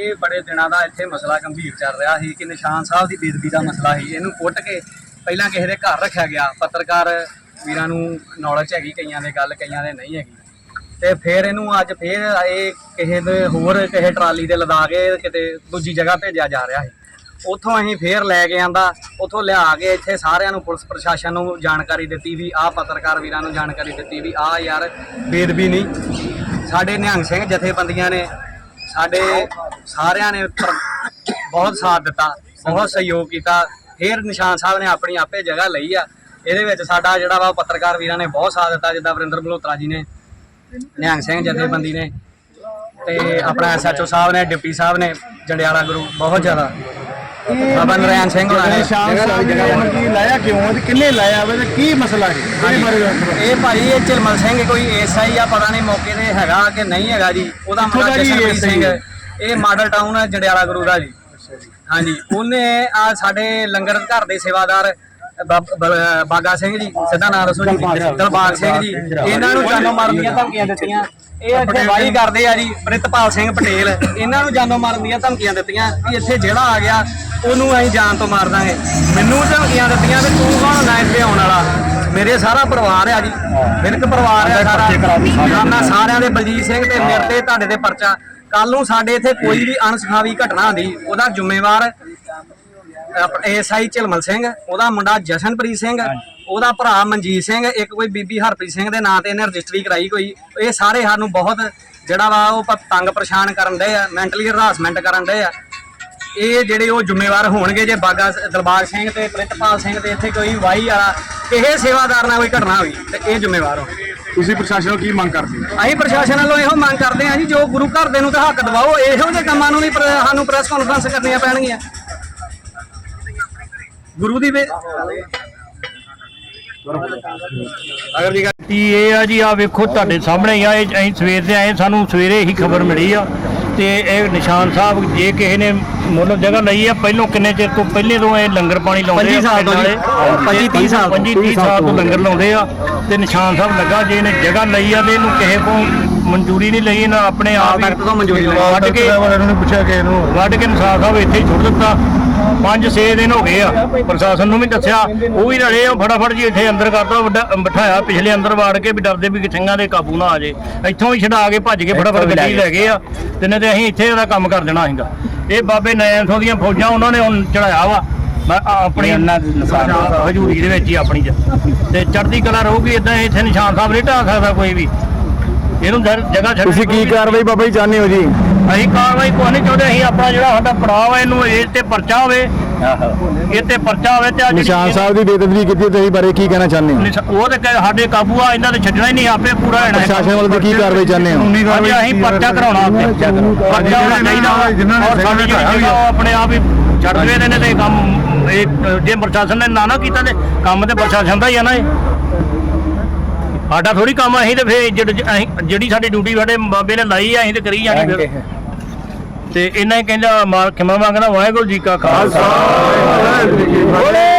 ਇਹ ਬੜੇ ਦਿਨਾਂ ਦਾ ਇੱਥੇ ਮਸਲਾ ਗੰਭੀਰ ਚੱਲ ਰਿਹਾ ਸੀ ਕਿ ਨਿਸ਼ਾਨ ਸਾਹਿਬ ਦੀ ਬੇਦਬੀ ਦਾ ਮਸਲਾ ਸੀ। ਇਹਨੂੰ ਕੁੱਟ ਕੇ ਪਹਿਲਾਂ ਕਿਸੇ ਦੇ ਘਰ ਰੱਖਿਆ ਗਿਆ। ਪੱਤਰਕਾਰ ਵੀਰਾਂ ਨੂੰ ਨੌਲੇਜ ਹੈਗੀ, ਕਈਆਂ ਦੇ ਗੱਲ, ਕਈਆਂ ਦੇ ਨਹੀਂ ਹੈਗੀ। ਤੇ ਫਿਰ ਇਹਨੂੰ ਅੱਜ ਫਿਰ ਇਹ ਕਿਸੇ ਦੇ ਹੋਰ ਕਿਸੇ ਟਰਾਲੀ ਤੇ ਲਦਾ ਕੇ ਕਿਤੇ ਦੂਜੀ ਜਗ੍ਹਾ ਭੇਜਿਆ ਜਾ ਰਿਹਾ ਸੀ। ਉੱਥੋਂ ਅਸੀਂ ਫੇਰ ਲੈ ਕੇ ਆਂਦਾ, ਉੱਥੋਂ ਲਿਆ ਕੇ ਇੱਥੇ ਸਾਰਿਆਂ ਨੂੰ ਪੁਲਿਸ ਪ੍ਰਸ਼ਾਸਨ ਨੂੰ ਜਾਣਕਾਰੀ ਦਿੱਤੀ ਵੀ ਆਹ ਪੱਤਰਕਾਰ ਵੀਰਾਂ ਨੂੰ ਜਾਣਕਾਰੀ ਦਿੱਤੀ ਵੀ ਆਹ ਯਾਰ ਬੇਦਬੀ ਨਹੀਂ। ਸਾਡੇ ਨਿਹੰਗ ਸਿੰਘ ਜਥੇਬੰਦੀਆਂ ਨੇ ਸਾਡੇ ਸਾਰਿਆਂ ਨੇ ਪਰ- ਬਹੁਤ ਸਾਥ ਦਿੱਤਾ ਬਹੁਤ ਸਹਿਯੋਗ ਕੀਤਾ। ਫੇਰ ਨਿਸ਼ਾਨ ਸਾਹਿਬ ਨੇ ਆਪਣੀ ਆਪੇ ਜਗ੍ਹਾ ਲਈ ਆ। ਇਹਦੇ ਵਿੱਚ ਸਾਡਾ ਜਿਹੜਾ ਵਾ ਪੱਤਰਕਾਰ ਵੀਰਾਂ ਨੇ ਬਹੁਤ ਸਾਥ ਦਿੱਤਾ ਜਿੱਦਾਂ ਵਰਿੰਦਰ ਮਲਹੋਤਰਾ ਜੀ ਨੇ ਨਿਹੰਗ ਸਿੰਘ ਜਥੇਬੰਦੀ ਨੇ ਤੇ ਆਪਣਾ ਐਸਐਚਓ ਸਾਹਿਬ ਨੇ ਡਿਪਟੀ ਸਾਹਿਬ ਨੇ ਜੰਡਿਆਲਾ ਗੁਰੂ ਬਹੁਤ ਜ਼ਿਆਦਾ। ਬਾਬਾ ਨਰਾਇਣ ਸਿੰਘ ਹੋਣਾ ਨੇ। ਨਿਸ਼ਾਨ ਸਾਹਿਬ ਜੀ ਨੇ ਕੀ ਲਾਇਆ ਕਿਉਂ? ਤੇ ਕਿੰਨੇ ਲਾਇਆ ਵੇ ਤੇ ਕੀ ਮਸਲਾ ਹੈ? ਇਹਦੇ ਬਾਰੇ ਦੱਸੋ? ਇਹ ਭਾਈ ਇਹ ਚਰਮਲ ਸਿੰਘ ਕੋਈ ਐਸਆਈ ਆ ਪਤਾ ਨਹੀਂ ਮੌਕੇ ਤੇ ਹੈਗਾ ਕਿ ਨਹੀਂ ਹੈਗਾ ਜੀ। ਉਹਦਾ ਮੁੰਡਾ ਦਾ ਜੀ ਜਸ਼ਨਪ੍ਰੀਤ SI? ਸਿੰਘ ਇਹ ਮਾਡਲ ਟਾਊਨ ਜੰਡਿਆਲਾ ਗੁਰੂ ਦਾ ਜੀ। ਹਾਂਜੀ ਉਹਨੇ ਆ ਸਾਡੇ ਲੰਗਰ ਘਰ ਦੇ ਸੇਵਾਦਾਰ ਬਾਗਾ ਸਿੰਘ ਜੀ ਸਿੱਧਾ ਨਾਮ ਰਸੋ ਜੀ ਦਲਬਾਗ ਸਿੰਘ। ਜੀ। ਇਹਨਾਂ ਨੂੰ ਜਾਨੋਂ ਮਾਰਨ ਦੀਆਂ ਧਮਕੀਆਂ ਦਿੱਤੀਆਂ। ਇਹ ਇੱਥੇ ਵਾਹੀ ਕਰਦੇ ਆ ਜੀ ਪ੍ਰਿਤਪਾਲ ਸਿੰਘ ਪਟੇਲ। ਇਹਨਾਂ ਨੂੰ ਜਾਨੋਂ ਮਾਰਨ ਦੀਆਂ ਧਮਕੀਆਂ ਦਿੱਤੀਆਂ ਕਿ ਇੱਥੇ ਜਿਹੜਾ ਆ ਗਿਆ ਉਹਨੂੰ ਅਸੀਂ ਜਾਨ ਤੋਂ ਮਾਰ ਦਾਂਗੇ। ਮੈਨੂੰ ਧਮਕੀਆਂ ਦਿੱਤੀਆਂ ਵੀ ਤੂੰ ਕੌਣ ਹੁੰਦਾ ਇੱਥੇ ਆਉਣ ਵਾਲਾ? ਮੇਰੇ ਸਾਰਾ ਪਰਿਵਾਰ ਆ ਜੀ। ਬਿਰਕ ਪਰਿਵਾਰ ਆ ਸਾਰਾ। ਸਾਰਿਆਂ ਦੇ ਬਲਜੀਤ ਸਿੰਘ ਤੇ ਮੇਰੇ ਤੇ ਤੁਹਾਡੇ ਦੇ ਪਰਚਾ। ਕੱਲ ਨੂੰ ਸਾਡੇ ਇੱਥੇ ਕੋਈ ਵੀ ਅਣਸਖਾਵੀ ਘਟਨਾ ਹੁੰਦੀ ਉਹਦਾ ਜ਼ਿੰਮੇਵਾਰ ਐਸਆਈ ਝਲਮਲ ਸਿੰਘ ਉਹਦਾ ਮੁੰਡਾ ਜਸ਼ਨਪ੍ਰੀਤ ਸਿੰਘ ਉਹਦਾ ਭਰਾ ਮਨਜੀਤ ਸਿੰਘ ਇੱਕ ਕੋਈ ਬੀਬੀ ਹਰਪ੍ਰੀਤ ਸਿੰਘ ਦੇ ਨਾਂ ਤੇ ਇਹਨੇ ਰਜਿਸਟਰੀ ਕਰਾਈ ਕੋਈ। ਇਹ ਸਾਰੇ ਸਾਨੂੰ ਬਹੁਤ ਜਿਹੜਾ ਵਾ ਉਹ ਤੰਗ ਪਰੇਸ਼ਾਨ ਕਰਨ ਦੇ ਆ ਮੈਂਟਲੀ ਹਰਾਸਮੈਂਟ ਕਰਨ ਦੇ ਆ। ਇਹ ਜਿਹੜੇ ਉਹ ਜ਼ਿੰਮੇਵਾਰ ਹੋਣਗੇ ਜੇ ਬਾਗਾ ਦਿਲਬਾਗ ਸਿੰਘ ਤੇ ਪ੍ਰਿਤਪਾਲ ਸਿੰਘ ਤੇ ਇੱਥੇ ਕੋਈ ਵਾਹੀ ਵਾਲਾ ਕਿਸੇ ਸੇਵਾਦਾਰ ਨਾਲ ਕੋਈ ਘਟਨਾ ਹੋਈ ਤੇ ਇਹ ਜ਼ਿੰਮੇਵਾਰ ਹੋਣਗੇ। ਤੁਸੀਂ ਪ੍ਰਸ਼ਾਸਨ ਨੂੰ ਕੀ ਮੰਗ ਕਰਦੇ ਹੋ? ਅਸੀਂ ਪ੍ਰਸ਼ਾਸਨ ਵੱਲੋਂ ਇਹੋ ਮੰਗ ਕਰਦੇ ਹਾਂ ਜੀ ਜੋ ਗੁਰੂ ਘਰ ਦੇ ਨੂੰ ਤਾਂ ਹੱਕ ਦਿਵਾਓ ਇਹੋ ਜਿਹੇ ਕੰਮਾਂ ਨੂੰ ਵੀ ਪ੍ਰ- ਸਾਨੂੰ ਪ੍ਰੈਸ ਕਾਨਫਰੰਸ ਕਰਨੀਆਂ ਪੈਣਗੀਆਂ। ਗੁਰੂ ਦੀ ਵੇ ਅਗਰ ਜੀ ਗੱਲ ਤੀ ਇਹ ਆ ਜੀ ਆ ਵੇਖੋ ਤੁਹਾਡੇ ਸਾਹਮਣੇ ਹੀ ਆ ਇਹ ਅਸੀਂ ਸਵੇਰ ਦੇ ਆਏ ਸਾਨੂੰ ਸਵੇਰੇ ਹੀ ਖਬਰ ਮਿਲੀ ਆ। ਤੇ ਇਹ ਨਿਸ਼ਾਨ ਸਾਹਿਬ ਜੇ ਕਿਸੇ ਨੇ ਮੁੱਲ ਜਗ੍ਹਾ ਲਈ ਆ ਪਹਿਲੋਂ ਕਿੰਨੇ ਚਿਰ ਤੋਂ ਪਹਿਲੇ ਤੋਂ ਇਹ ਲੰਗਰ ਪਾਣੀ ਲਾਉਂਦੇ 25 ਸਾਲ ਤੋਂ ਜੀ। 25 30 ਸਾਲ ਤੋਂ। 25 30 ਸਾਲ ਤੋਂ ਲੰਗਰ ਲਾਉਂਦੇ ਆ ਤੇ ਨਿਸ਼ਾਨ ਸਾਹਿਬ ਲੱਗਾ ਜੇ ਇਹਨੇ ਜਗ੍ਹਾ ਲਈ ਆ ਤੇ ਇਹਨੂੰ ਕਿਸੇ ਕੋਲ ਮਨਜ਼ੂਰੀ ਨਹੀਂ ਲਈ ਇਹਨਾਂ ਆਪਣੇ ਆਪ ਹੀ ਤੋਂ ਮਨਜ਼ੂਰੀ ਲਈ। ਵੱਢ ਕੇ ਵਾਲਿਆਂ ਨੂੰ ਪੁੱਛਿਆ ਕਿ ਇਹਨੂੰ ਵੱਢ ਕੇ ਨਿਸ਼ਾਨ ਸਾਹਿਬ ਇੱਥੇ ਹੀ ਛੁੱਟ ਦਿੱਤਾ ਪੰਜ 6 ਦਿਨ ਹੋ ਗਏ ਆ। ਪ੍ਰਸ਼ਾਸਨ ਨੂੰ ਵੀ ਦੱਸਿਆ ਉਹ ਵੀ ਰਲੇ ਆ ਫਟਾਫਟ ਜੀ ਇੱਥੇ ਅੰਦਰ ਕਰਦਾ ਵੱਡਾ ਬਿਠਾਇਆ ਪਿਛਲੇ ਅੰਦਰ ਵਾੜ ਕੇ ਵੀ ਡਰਦੇ ਵੀ ਕਿ ਸਿੰਘਾਂ ਦੇ ਕਾਬੂ ਨਾ ਆ ਜੇ। ਇੱਥੋਂ ਹੀ ਛਡਾ ਕੇ ਭੱਜ ਕੇ ਫਟਾਫਟ ਗੱਡੀ ਲੈ ਗਏ ਆ ਤੇ ਨਹੀਂ ਤੇ ਅਸੀਂ ਇੱਥੇ ਇਹਦਾ ਕੰਮ ਕਰ ਦੇਣਾ ਸੀਗਾ। ਇਹ ਬਾਬੇ ਨੈਣਸੋਂ ਦੀਆਂ ਫੌਜਾਂ ਉਹਨਾਂ ਨੇ ਹੁਣ ਚੜਾਇਆ ਵਾ। ਮੈਂ ਆਪਣੀ ਹਜੂਰੀ ਦੇ ਵਿੱਚ ਹੀ ਆਪਣੀ ਤੇ ਚੜ੍ਹਦੀ ਕਲਾ ਰਹੂਗੀ ਇਦਾਂ ਇੱਥੇ ਨਿਸ਼ਾਨ ਸਾਹਿਬ ਨਹੀਂ ਢਾ ਸਕਦਾ ਕੋਈ ਵੀ। ਇਹਨੂੰ ਜਗ੍ਹਾ ਛੱਡ ਤੁਸੀਂ ਕੀ ਕਾਰਵਾਈ ਬਾਬਾ ਜੀ ਚਾਹੁੰਦੇ ਹੋ ਜੀ? ਅਸੀਂ ਕਾਰਵਾਈ ਕੋਈ ਨਹੀਂ ਚਾਹੁੰਦੇ ਅਸੀਂ ਆਪਣਾ ਜਿਹੜਾ ਸਾਡਾ ਪੜਾਅ ਹੈ ਇਹਨੂੰ ਇਹ ਤੇ ਪਰਚਾ ਹੋਵੇ ਇਹ ਤੇ ਪਰਚਾ ਹੋਵੇ ਤੇ ਅੱਜ ਨਿਸ਼ਾਨ ਸਾਹਿਬ ਦੀ ਬੇਦਬੀ ਕੀਤੀ ਤੇ ਇਸ ਬਾਰੇ ਕੀ ਕਹਿਣਾ ਚਾਹੁੰਦੇ ਹੋ? ਉਹ ਤੇ ਕਹਿ- ਸਾਡੇ ਕਾਬੂ ਆ ਇਹਨਾਂ ਨੇ ਛੱਡਣਾ ਹੀ ਨਹੀਂ ਆਪੇ ਪੂਰਾ ਹੋਣਾ। ਹੈ। ਪ੍ਰਸ਼ਾਸਨ ਵੱਲੋਂ ਕੀ ਕਾਰਵਾਈ ਚਾਹੁੰਦੇ ਹੋ? ਅੱਜ ਅਸੀਂ ਪਰਚਾ ਕਰਾਉਣਾ ਪਰਚਾ ਹੋਣਾ ਚਾਹੀਦਾ। ਔਰ ਸਾਡੀ ਜਿਹੜੀ ਆਪਣੇ ਆਪ ਹੀ ਛੱਡ ਦੇਵੇ ਨੇ ਤੇ ਕੰਮ ਇਹ ਜੇ ਪ੍ਰਸ਼ਾਸਨ ਨੇ ਨਾ ਨਾ ਕੀਤਾ ਤੇ ਕੰਮ ਤੇ ਪ੍ਰਸ਼ਾਸਨ ਦਾ ਹੀ ਆ ਨਾ ਇਹ। ਸਾਡਾ ਥੋੜੀ ਕੰਮ ਅਸੀਂ ਤੇ ਫੇਰ ਜਿਹੜੀ ਅਸੀਂ ਜਿਹੜੀ ਸਾਡੀ ਡਿਊਟੀ ਸਾਡੇ ਬਾਬੇ ਨੇ ਲਾਈ ਆ ਅਸੀਂ ਤੇ ਕਰੀ ਜਾਣੀ ਫਿਰ। ਤੇ ਇਹਨਾਂ ਹੀ ਕਹਿੰਦਾ ਮਾਲ ਖਿਮਾ ਮੰਗਦਾ ਵਾਹਿਗੁਰੂ ਜੀ ਕਾ ਖਾਲਸਾ। ਬੋਲੇ